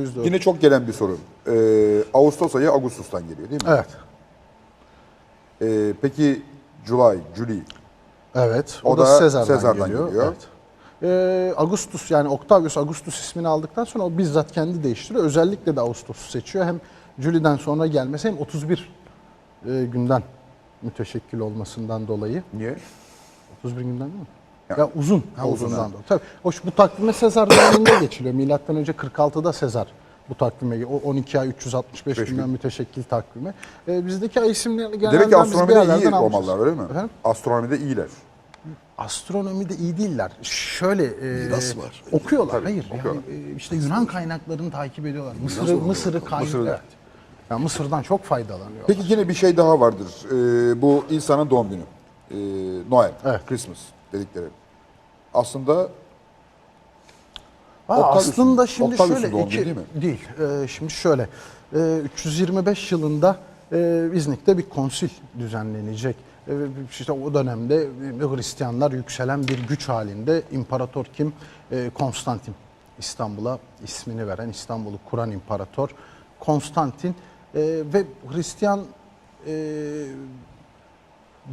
yüz doğru. Yine çok gelen bir soru. Ee, Ağustos ayı Ağustos'tan geliyor değil mi? Evet. Ee, peki July, July. Evet. O, O da, da Sezar'dan, Sezar'dan geliyor. geliyor. Evet. Ee, Augustus yani Octavius Augustus ismini aldıktan sonra o bizzat kendi değiştiriyor. Özellikle de Ağustos'u seçiyor. Hem Juli'den sonra gelmesi hem 31 e, günden müteşekkil olmasından dolayı. Niye? 31 günden değil mi? Ya- Ya, uzun Ha, uzun, olduğundan ha. dolayı. Tabii. Hoş bu takvime Sezar döneminde geçiliyor. Milattan önce 46'da Sezar bu takvime o 12 ay 365 Beş günden gün. müteşekkil takvime. Ee, bizdeki ay isimlerini genelde Demek ki astronomide iyi. Romalılar öyle mi? Efendim? Astronomide iyiler. Astronomide iyi değiller. Şöyle e, Miras var. okuyorlar. Hayır. okuyorlar. Yani, e, işte Yunan kaynaklarını takip ediyorlar. Mısır'ı Mısır'ı kaynak. Mısır'da. Evet. Yani Mısır'dan çok faydalanıyor. Peki yine bir şey daha vardır. Ee, bu insanın doğum günü. Ee, Noel, Evet. Christmas dedikleri. Aslında Octavius'un- aslında şimdi Octavius'un şöyle iki, değil mi? değil. Ee, şimdi şöyle e, 325 yılında e, İznik'te bir konsil düzenlenecek. E, işte o dönemde e, Hristiyanlar yükselen bir güç halinde imparator kim? E, Konstantin. İstanbul'a ismini veren, İstanbul'u kuran imparator Konstantin E, ve Hristiyan e,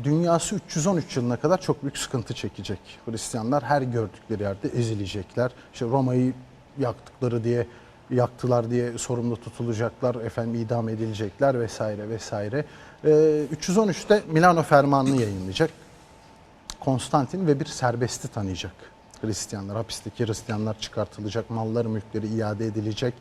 dünyası 313 yılına kadar çok büyük sıkıntı çekecek. Hristiyanlar her gördükleri yerde ezilecekler. İşte Roma'yı yaktıkları diye yaktılar diye sorumlu tutulacaklar, efendim idam edilecekler vesaire vesaire. Ee, 313'te Milano Fermanı'nı yayınlayacak. Konstantin ve bir serbesti tanıyacak. Hristiyanlar, hapisteki Hristiyanlar çıkartılacak, malları mülkleri iade edilecek.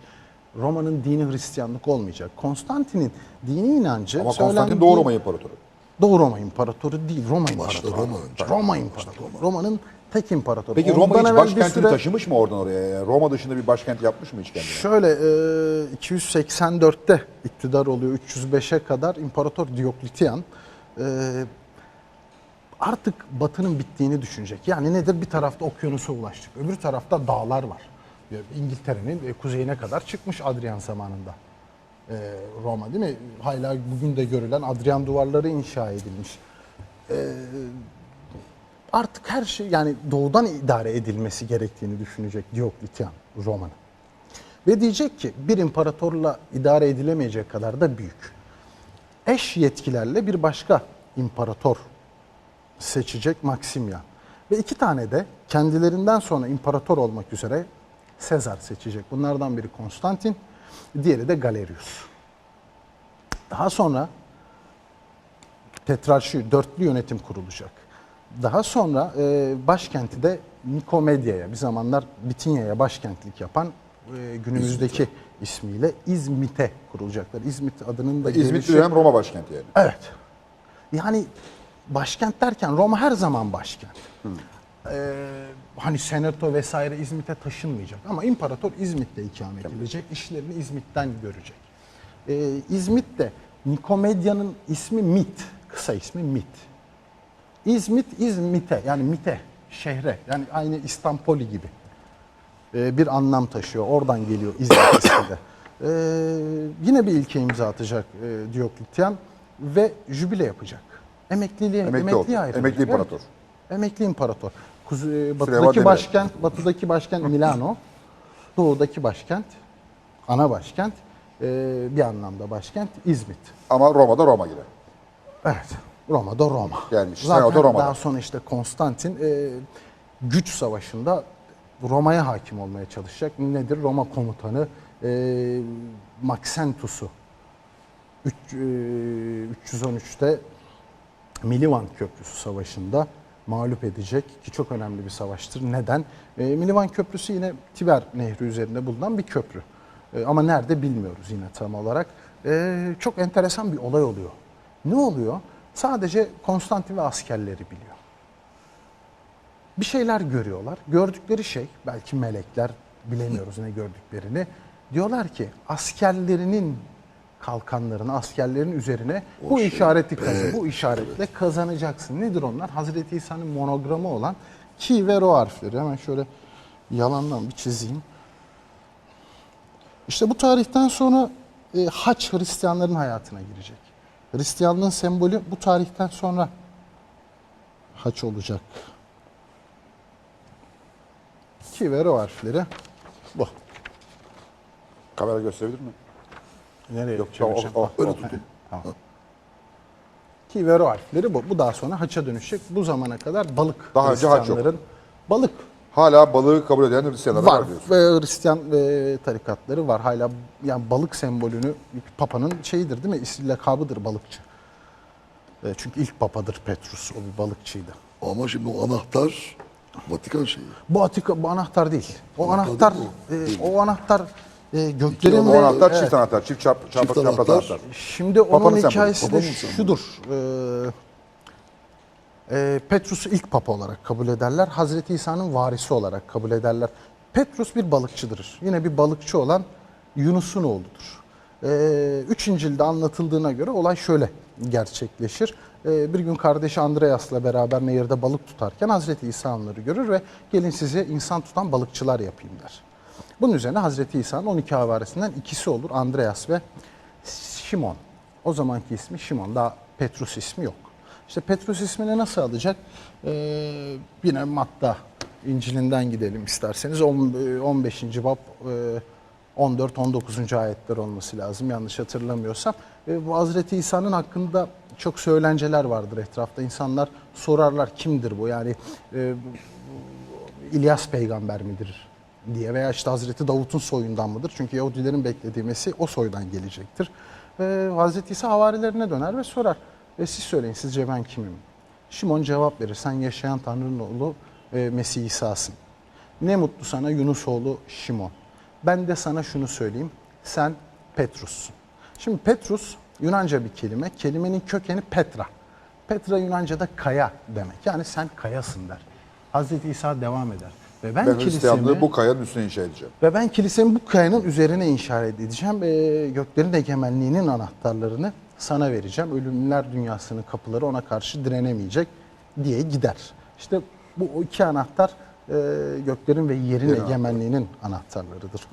Roma'nın dini Hristiyanlık olmayacak. Konstantin'in dini inancı ama Konstantin Doğu Roma İmparatoru. Doğu Roma İmparatoru değil, Roma Başta İmparatoru. Roma önce. Roma İmparatoru. Roma'nın tek imparatoru. Peki Ondan Roma hiç evvel bir başkentini süre- taşımış mı oradan oraya? Yani Roma dışında bir başkent yapmış mı hiç kendine? Şöyle e, 284'te iktidar oluyor. 305'e kadar İmparator Diokletian e, artık batının bittiğini düşünecek. Yani nedir? Bir tarafta okyanusa ulaştık. Öbür tarafta dağlar var. İngiltere'nin e, kuzeyine kadar çıkmış Adrian zamanında. E, Roma değil mi? Hala bugün de görülen Adrian duvarları inşa edilmiş. artık her şey yani doğudan idare edilmesi gerektiğini düşünecek Diokletian Roma'nın. Ve diyecek ki bir imparatorla idare edilemeyecek kadar da büyük. Eş yetkilerle bir başka imparator seçecek Maximian. Ve iki tane de kendilerinden sonra imparator olmak üzere Sezar seçecek. Bunlardan biri Konstantin, diğeri de Galerius. Daha sonra tetrarşi, dörtlü yönetim kurulacak. Daha sonra e, başkenti de Nikomedia'ya, bir zamanlar Bitinya'ya başkentlik yapan e, günümüzdeki ismiyle İzmit'e kurulacaklar. İzmit adının da İzmit gelişi- dönem Roma başkenti yani. Evet. Yani başkent derken Roma her zaman başkent. Ee, hani senato vesaire İzmit'e taşınmayacak ama imparator İzmit'te ikamet edecek, işlerini İzmit'ten görecek. Ee, İzmit de Nikomedia'nın ismi Mit, kısa ismi Mit. İzmit, İzmit'e yani Mit'e, şehre yani aynı İstanbul'i gibi e, bir anlam taşıyor. Oradan geliyor İzmit ismi de. E, yine bir ilke imza atacak e, Diokletian ve jübile yapacak. Emekliliğe, Emekli emekliye ayrılacak. Emekli imparator. Evet. Emekli imparator. Süleyman batıdaki başkent, batıdaki başkent Milano, doğudaki başkent, ana başkent, e, bir anlamda başkent İzmit. Ama Roma'da Roma gibi. Evet. Roma'da Roma. Yani işte Zaten Senato Roma'da. daha sonra işte Konstantin e, güç savaşında Roma'ya hakim olmaya çalışacak. Nedir? Roma komutanı e, Maxentus'u üç- e, 313'te Milivan Köprüsü Savaşı'nda mağlup edecek ki çok önemli bir savaştır. Neden? E, Milivan Köprüsü yine Tiber Nehri üzerinde bulunan bir köprü. E, ama nerede bilmiyoruz yine tam olarak. E, çok enteresan bir olay oluyor. Ne oluyor? Sadece Konstantin ve askerleri biliyor. Bir şeyler görüyorlar. Gördükleri şey, belki melekler, bilemiyoruz ne gördüklerini. Diyorlar ki askerlerinin kalkanlarını, askerlerin üzerine bu işareti kazı, bu işaretle kazanacaksın. Nedir onlar? Hazreti İsa'nın monogramı olan ki ve ro harfleri. Hemen şöyle yalandan bir çizeyim. İşte bu tarihten sonra e, haç Hristiyanların hayatına girecek. Hristiyanlığın sembolü bu tarihten sonra haç olacak. Ki ve ro harfleri bu. Kamera gösterebilir mi? Nereye Yok, tamam, çevireceğim? o- o- Ah, öyle tutun. tamam. Ki Vero harfleri bu. Bu daha sonra haça dönüşecek. Bu zamana kadar balık Daha önce haç yok. Hristiyanların balık Hala balığı kabul eden Hristiyanlar var, var. diyorsun. Ve Hristiyan e, tarikatları var. Hala yani balık sembolünü Papa'nın şeyidir değil mi? İsim lakabıdır balıkçı. E, çünkü ilk papadır Petrus. O bir balıkçıydı. Ama şimdi o anahtar Vatikan şeyi. Bu atika bu anahtar değil. O Anahtar anahtar değil mi? e, o anahtar e, göklerin O ve anahtar çift anahtar, çift çarp, çarpık Çift çapraz anahtar. anahtar. Şimdi onun Papa'nın sembolü, hikayesi de Papa'nın sembolü. şudur. Ee, e, Petrus'u ilk papa olarak kabul ederler. Hazreti İsa'nın varisi olarak kabul ederler. Petrus bir balıkçıdır. Yine bir balıkçı olan Yunus'un oğludur. Ee, üç İncil'de anlatıldığına göre olay şöyle gerçekleşir. Ee, bir gün kardeşi Andreas'la beraber nehirde balık tutarken Hazreti İsa onları görür ve gelin sizi insan tutan balıkçılar yapayım der. Bunun üzerine Hazreti İsa'nın 12 havarisinden ikisi olur. Andreas ve Şimon. O zamanki ismi Şimon. Daha Petrus ismi yok. İşte Petrus ismini nasıl alacak? Ee, yine Matta İncil'inden gidelim isterseniz. On- e, 15. bab e, 14-19. ayetler olması lazım yanlış hatırlamıyorsam. E, bu Hazreti İsa'nın hakkında çok söylenceler vardır etrafta. İnsanlar sorarlar kimdir bu? Yani e, İlyas peygamber midir diye veya işte Hazreti Davut'un soyundan mıdır? Çünkü Yahudilerin beklediği Mesih o soydan gelecektir. Ve Hazreti İsa havarilerine döner ve sorar. E siz söyleyin sizce ben kimim? Şimon cevap verir. Sen yaşayan Tanrı'nın oğlu e, Mesih İsa'sın. Ne mutlu sana Yunus oğlu Şimon. Ben de sana şunu söyleyeyim. Sen Petrus'sun. Şimdi Petrus Yunanca bir kelime. Kelimenin kökeni Petra. Petra Yunanca'da kaya demek. Yani sen kayasın der. Hazreti İsa devam eder. Ve ben, Ben Hristiyanlığı kilisemi, bu kayanın üstüne inşa edeceğim. ve ben kilisemi bu kayanın üzerine inşa edeceğim. Ee, göklerin egemenliğinin anahtarlarını sana vereceğim. Ölümler dünyasının kapıları ona karşı direnemeyecek diye gider. İşte bu iki anahtar e, göklerin ve yerin Yerin egemenliğinin anahtarlarıdır.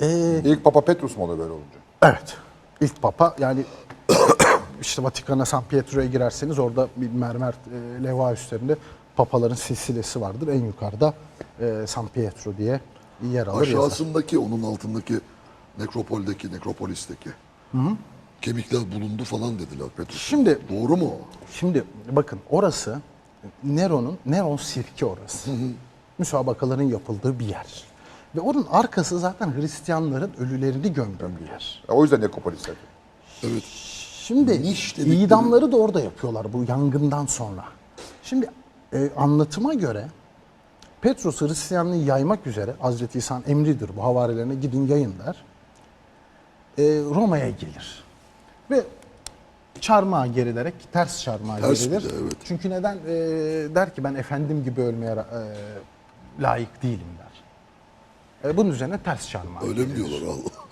Ee, İlk Papa Petrus mu oluyor böyle olunca? Evet. İlk papa yani işte Vatikan'a San Pietro'ya girerseniz orada bir mermer e, levha üstlerinde papaların silsilesi vardır. En yukarıda e, San Pietro diye yer alır yazar. Aşağısındaki onun altındaki nekropoldeki, nekropolisteki kemikler bulundu falan dediler Petrus. Şimdi Doğru mu? Şimdi bakın orası Nero'nun Neron sirki orası. Müsabakaların yapıldığı bir yer. Ve onun arkası zaten Hristiyanların ölülerini gömdüğü bir yer. E, O yüzden Nekopolis dedi. Evet. Şimdi idamları da orada yapıyorlar bu yangından sonra. Şimdi e, anlatıma göre Petrus Hristiyanlığı yaymak üzere Hazreti İsa'nın emridir bu havarilerine gidin yayın der. E, Roma'ya gelir. Ve çarmıha gerilerek ters çarmıha Ters gerilir. de, evet. Çünkü neden? E, der ki ben efendim gibi ölmeye e, layık değilim der. E, bunun üzerine ters çarmıha Öyle mi diyorlar Allah?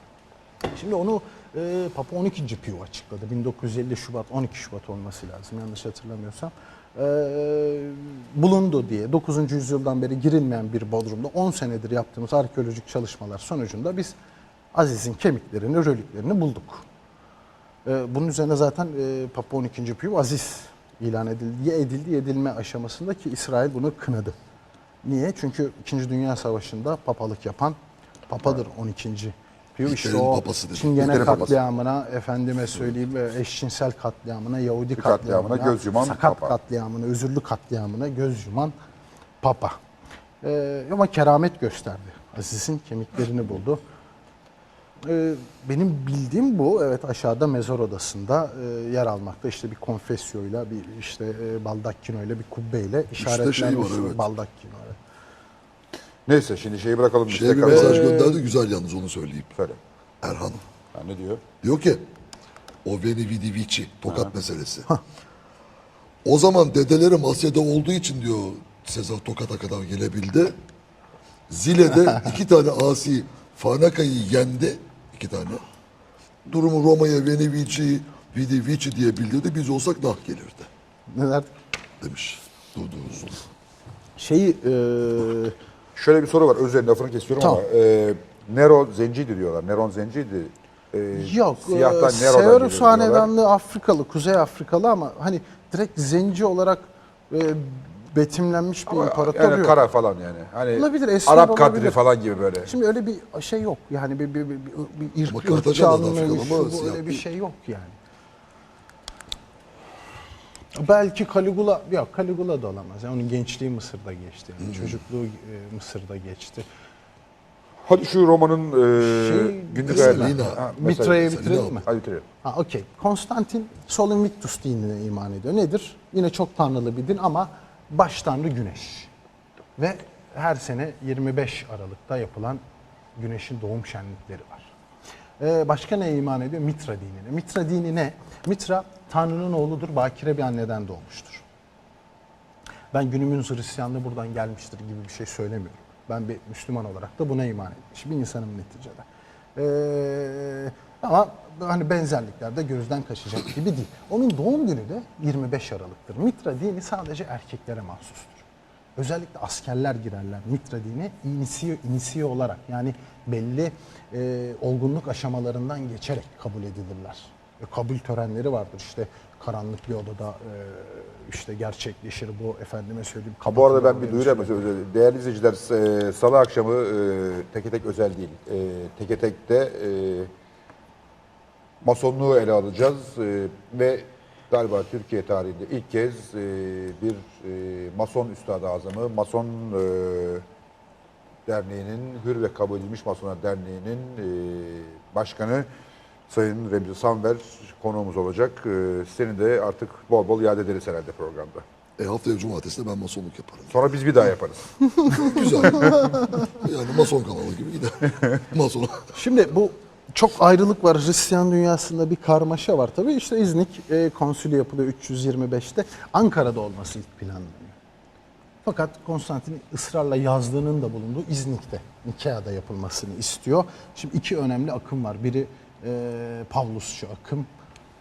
Şimdi onu e, Papa 12. Pio açıkladı. 1950 Şubat, 12 Şubat olması lazım yanlış hatırlamıyorsam. E, bulundu diye 9. yüzyıldan beri girilmeyen bir bodrumda 10 senedir yaptığımız arkeolojik çalışmalar sonucunda biz Aziz'in kemiklerini, röliklerini bulduk. E, bunun üzerine zaten e, Papa 12. Pio Aziz ilan edildi. Ya edildi ya edilme aşamasında ki İsrail bunu kınadı. Niye? Çünkü 2. Dünya Savaşı'nda papalık yapan papadır 12. Pio. İşte o papası dedi. Çingene katliamına, efendime söyleyeyim e, eşcinsel katliamına, Yahudi katliamına katliamına, göz yuman sakat papa. katliamına, özürlü katliamına göz yuman papa. E, ama keramet gösterdi. Aziz'in kemiklerini buldu. Ee, benim bildiğim bu. Evet aşağıda mezar odasında e, yer almakta. İşte bir konfesyoyla, bir işte e, baldakkinoyla, bir kubbeyle işaretlenmiş. şey var, evet. Baldakkino. evet. Neyse şimdi şeyi bırakalım. Şeye bir mesaj gönderdi güzel yalnız onu söyleyeyim. Söyle. Erhan. Ha, ne diyor? Diyor ki o Veni Vidi Vici tokat meselesi. O zaman dedelerim Asya'da olduğu için diyor Sezar Tokat'a kadar gelebildi. Zile'de iki tane asi Fanaka'yı yendi. iki tane. Durumu Roma'ya Veni Vici, Vidi Vici diye bildirdi. Biz olsak nah gelirdi Neler? demiş. Durduğunuz. Şeyi e, Şöyle bir soru var. Özür dilerim lafını kesiyorum Tamam. ama. E, Nero zenciydi diyorlar. Neron zenciydi. E, yok. Siyahtan e, Nero'dan Severus geliyor diyorlar. Hanedanlığı Afrikalı, Kuzey Afrikalı ama hani direkt zenci olarak e, betimlenmiş bir Ama imparator yani yok. kara falan yani. Hani Olabilir, esmer Arap kadri olabilir. falan gibi böyle. Şimdi öyle bir şey yok. Yani bir, bir, bir, bir, bir Ama ırk, Kartaca ırkçı da alınmış, Afrikalı ama bu siyah öyle bir değil. şey yok yani. Belki Caligula, yok Caligula da olamaz. Yani onun gençliği Mısır'da geçti. Yani Çocukluğu e, Mısır'da geçti. Hadi şu romanın e, Şey, günlük hayatı. Ha, Ha, Mitra'yı bitirelim mi? Hadi bitirelim. Ha okey. Konstantin Sol Invictus dinine iman ediyor. Nedir? Yine çok tanrılı bir din ama baş tanrı güneş. Ve her sene 25 Aralık'ta yapılan güneşin doğum şenlikleri var. Ee, başka neye iman ediyor? Mitra dinine. Mitra dini ne? Mitra Tanrı'nın oğludur, bakire bir anneden doğmuştur. Ben günümüz Hristiyanlığı buradan gelmiştir gibi bir şey söylemiyorum. Ben bir Müslüman olarak da buna iman etmiş bir insanım neticede. Ee, ama hani benzerlikler de gözden kaçacak gibi değil. Onun doğum günü de 25 Aralık'tır. Mitra dini sadece erkeklere mahsustur. Özellikle askerler girerler Mitra dini inisiye, inisiye olarak yani belli e, olgunluk aşamalarından geçerek kabul edilirler. E, kabul törenleri vardır işte karanlık bir odada e, işte gerçekleşir bu efendime söyleyeyim. Ha, bu arada ben bir yapmak istiyorum. Değerli izleyiciler, e, salı akşamı e, teke tek özel değil. E, teke tekte e, masonluğu ele alacağız e, ve galiba Türkiye tarihinde ilk kez e, bir e, mason üstadı azamı, mason e, derneğinin, Hür ve Kabul Edilmiş Masonlar Derneği'nin e, başkanı Sayın Remzi Sanver konuğumuz olacak. E, seni de artık bol bol yad ederiz herhalde programda. E haftaya cumartesi de ben masonluk yaparım. Sonra biz bir daha yaparız. Güzel. yani mason kanalı gibi gider. Mason. Şimdi bu çok ayrılık var. Hristiyan dünyasında bir karmaşa var. Tabii işte İznik e, konsülü yapılıyor 325'te. Ankara'da olması ilk planlanıyor. Fakat Konstantin ısrarla yazdığının da bulunduğu İznik'te, Nikea'da yapılmasını istiyor. Şimdi iki önemli akım var. Biri e, Pavlusçu akım,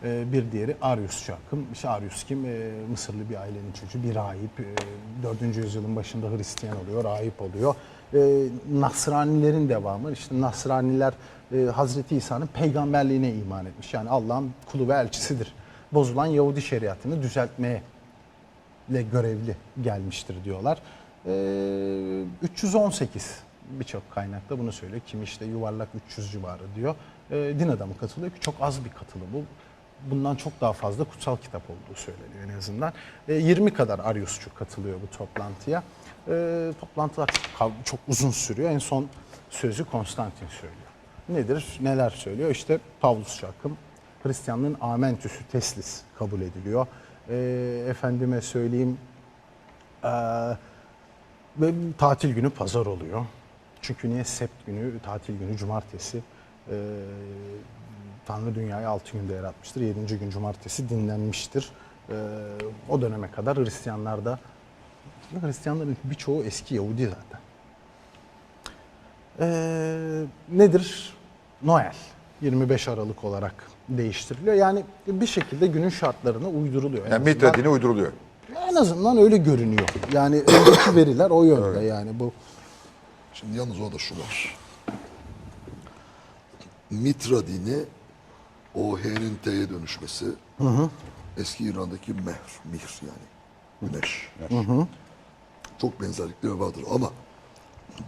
e, bir diğeri Ariusçu akım. İşte Arius kim? E, Mısırlı bir ailenin çocuğu, bir rahip. E, 4. yüzyılın başında Hristiyan oluyor, rahip oluyor. E, Nasranilerin devamı. İşte Nasraniler e, Hazreti İsa'nın peygamberliğine iman etmiş. Yani Allah'ın kulu ve elçisidir. Bozulan Yahudi şeriatını düzeltmeye ile görevli gelmiştir diyorlar. Ee, 318 birçok kaynakta bunu söylüyor. Kim işte yuvarlak 300 civarı diyor. Ee, din adamı katılıyor ki çok az bir katılım bu. Bundan çok daha fazla kutsal kitap olduğu söyleniyor en azından. Ee, 20 kadar Ariusçu katılıyor bu toplantıya. Ee, toplantılar çok, çok uzun sürüyor. En son sözü Konstantin söylüyor. Nedir? Neler söylüyor? İşte Pavlusçu akım, Hristiyanlığın amentüsü teslis kabul ediliyor. Ee, efendime söyleyeyim ee, ve tatil günü pazar oluyor. Çünkü niye sept günü, tatil günü cumartesi. Ee, Tanrı dünyayı 6 günde yaratmıştır. 7. gün cumartesi dinlenmiştir. Ee, o döneme kadar Hristiyanlarda Hristiyanların birçoğu eski Yahudi zaten. Ee, nedir? Noel. 25 Aralık olarak değiştiriliyor. Yani bir şekilde günün şartlarına uyduruluyor. Yani azından- Mitra dini uyduruluyor. en azından öyle görünüyor. Yani öndeki veriler o yönde yani bu. Şimdi yalnız orada şu var. Mitra dini o H'nin T'ye dönüşmesi eski İran'daki mehr, mihr yani güneş. Çok benzerlikleri vardır ama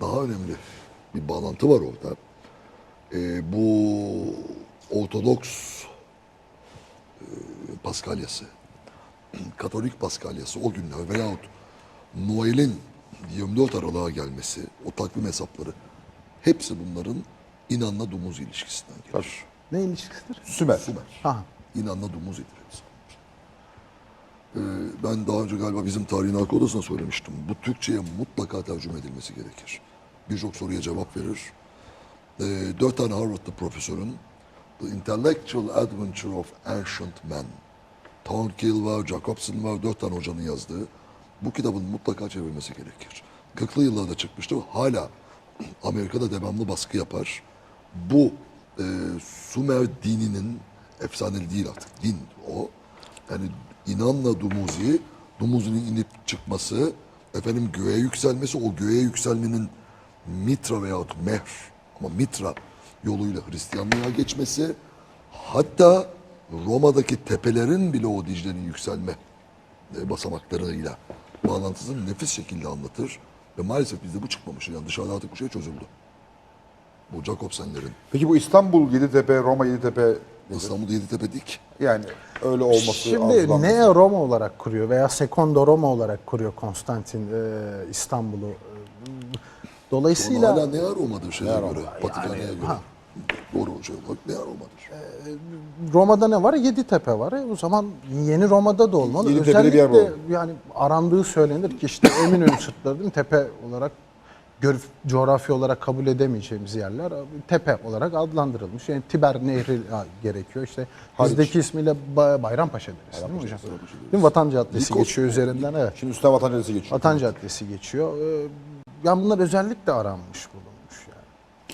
daha önemli bir bağlantı var orada. Ee, bu Ortodoks e, Paskalyası, Katolik Paskalyası o günler veyahut Noel'in 24 Aralık'a gelmesi, o takvim hesapları hepsi bunların inanla domuz ilişkisinden gelir. Ne ilişkisidir? Sümer. Sümer. Ha. İnanla domuz hepsi. Ee, ben daha önce galiba bizim tarihin arka odasına söylemiştim. Bu Türkçe'ye mutlaka tercüme edilmesi gerekir. Birçok soruya cevap verir. Ee, dört tane Harvard'lı profesörün The Intellectual Adventure of Ancient Men, Thornkill var, Jacobson var, dört tane hocanın yazdığı bu kitabın mutlaka çevrilmesi gerekir. 40'lı yıllarda çıkmıştı. Hala Amerika'da devamlı baskı yapar. Bu e, Sumer dininin efsaneli değil artık. Din o. Yani inanla Dumuzi, Dumuzi'nin inip çıkması, efendim göğe yükselmesi, o göğe yükselmenin Mitra veyahut Mehr ama Mitra yoluyla Hristiyanlığa geçmesi, hatta Roma'daki tepelerin bile o Dicle'nin yükselme e, basamaklarıyla bağlantısını nefis şekilde anlatır. Ve maalesef bizde bu çıkmamış. Yani dışarıda artık bu şey çözüldü. Bu Jacobsenlerin. Peki bu İstanbul Yeditepe, Roma Yeditepe nedir? İstanbul'da Yeditepe dik. yani öyle olması Şimdi. Neo Roma olarak kuruyor veya Secondo Roma olarak kuruyor Konstantin e, İstanbul'u. Dolayısıyla hala Nea Roma'dır şeye göre. Vatikan'a göre. Doğru şey olarak Nea Roma'dır. Roma'da ne var? Yeditepe var. E, o zaman yeni Roma'da da olmalı. Yeditepe'li bir yer Özellikle olmalı. yani arandığı söylenir ki işte Eminönü sırtları değil mi? tepe olarak gör, coğrafi olarak kabul edemeyeceğimiz yerler e, tepe olarak adlandırılmış. Yani Tiber Nehri ha, gerekiyor. İşte bizdeki ismiyle Ba- Bayrampaşa deriz değil mi hocam? Değil mi? Vatan Caddesi Nikos geçiyor üzerinden evet. Şimdi üstten vatan Caddesi geçiyor. Vatan Caddesi geçiyor. Ee, Yani bunlar özellikle aranmış.